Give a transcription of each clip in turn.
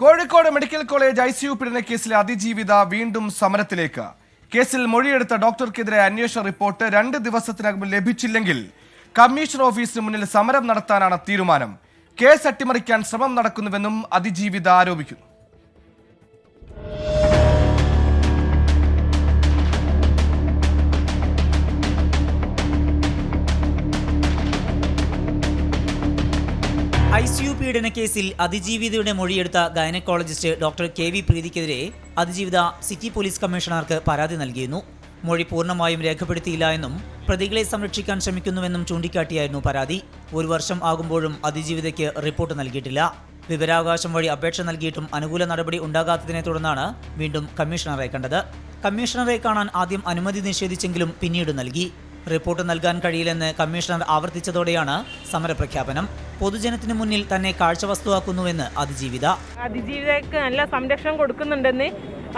Kozhikode medical college ICU പീഡനക്കേസിലെ അതിജീവിത വീണ്ടും സമരത്തിലേക്ക്. കേസിൽ മൊഴിയെടുത്ത ഡോക്ടർക്കെതിരെ അന്വേഷണ റിപ്പോർട്ട് രണ്ട് ദിവസത്തിനകം ലഭിച്ചില്ലെങ്കിൽ കമ്മീഷണർ ഓഫീസിന് മുന്നിൽ സമരം നടത്താനാണ് തീരുമാനം. കേസ് അട്ടിമറിക്കാൻ ശ്രമം നടക്കുന്നുവെന്നും അതിജീവിത ആരോപിക്കുന്നു. ഐ സി യു പീഡന കേസിൽ അതിജീവിതയുടെ മൊഴിയെടുത്ത ഗൈനക്കോളജിസ്റ്റ് ഡോക്ടർ കെ വി പ്രീതിക്കെതിരെ അതിജീവിത സിറ്റി പോലീസ് കമ്മീഷണർക്ക് പരാതി നൽകിയിരുന്നു. മൊഴി പൂർണമായും രേഖപ്പെടുത്തിയില്ല എന്നും പ്രതികളെ സംരക്ഷിക്കാൻ ശ്രമിക്കുന്നുവെന്നും ചൂണ്ടിക്കാട്ടിയായിരുന്നു പരാതി. ഒരു വർഷം ആകുമ്പോഴും അതിജീവിതയ്ക്ക് റിപ്പോർട്ട് നൽകിയിട്ടില്ല. വിവരാവകാശം വഴി അപേക്ഷ നൽകിയിട്ടും അനുകൂല നടപടി ഉണ്ടാകാത്തതിനെ തുടർന്നാണ് വീണ്ടും കമ്മീഷണറെ കണ്ടത്. കമ്മീഷണറെ കാണാൻ ആദ്യം അനുമതി നിഷേധിച്ചെങ്കിലും പിന്നീട് നൽകി. റിപ്പോർട്ട് നൽകാൻ കഴിയില്ലെന്ന് കമ്മീഷണർ ആവർത്തിച്ചതോടെയാണ് സമരപ്രഖ്യാപനം. പൊതുജനത്തിന് മുന്നിൽ തന്നെ കാഴ്ചവസ്തുവാക്കുന്നുവെന്ന് അതിജീവിത. അതിജീവിതക്ക് നല്ല സംരക്ഷണം കൊടുക്കുന്നുണ്ടെന്ന്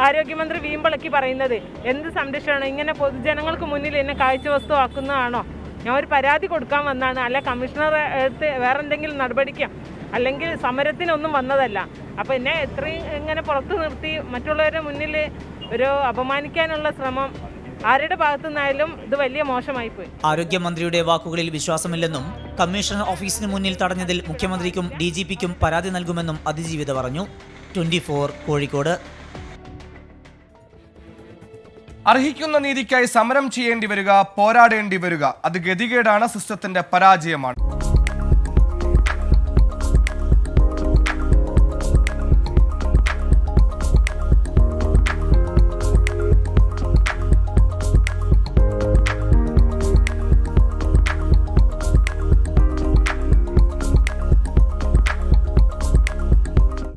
ആരോഗ്യമന്ത്രി വീമ്പളക്കി പറയുന്നത്. എന്ത് സംരക്ഷണം? ഇങ്ങനെ പൊതുജനങ്ങൾക്ക് മുന്നിൽ എന്നെ കാഴ്ചവസ്തുവാക്കുന്നതാണോ? ഞാൻ ഒരു പരാതി കൊടുക്കാൻ വന്നാണ് അല്ല കമ്മീഷണർ എടുത്ത് വേറെ എന്തെങ്കിലും നടപടിക്കാം അല്ലെങ്കിൽ സമരത്തിനൊന്നും വന്നതല്ല. അപ്പോൾ എന്നെ എത്രയും ഇങ്ങനെ പുറത്ത് നിർത്തി മറ്റുള്ളവരുടെ മുന്നിൽ ഒരു അപമാനിക്കാനുള്ള ശ്രമം ആരുടെ ഭാഗത്തു നിന്നായാലും ഇത് വലിയ മോശമായി പോയി ആരോഗ്യമന്ത്രിയുടെ വാക്കുകളിൽ വിശ്വാസമില്ലെന്നും കമ്മീഷണർ ഓഫീസിന് മുന്നിൽ തടഞ്ഞതിൽ മുഖ്യമന്ത്രിക്കും ഡി ജി പിക്കും പരാതി നൽകുമെന്നും അതിജീവിത പറഞ്ഞു. ട്വന്റി കോഴിക്കോട്. അർഹിക്കുന്ന നീതിക്കായി സമരം ചെയ്യേണ്ടി വരിക പോരാടേണ്ടി വരിക അത് ഗതികേടാണ് സിസ്റ്റത്തിന്റെ പരാജയമാണ്.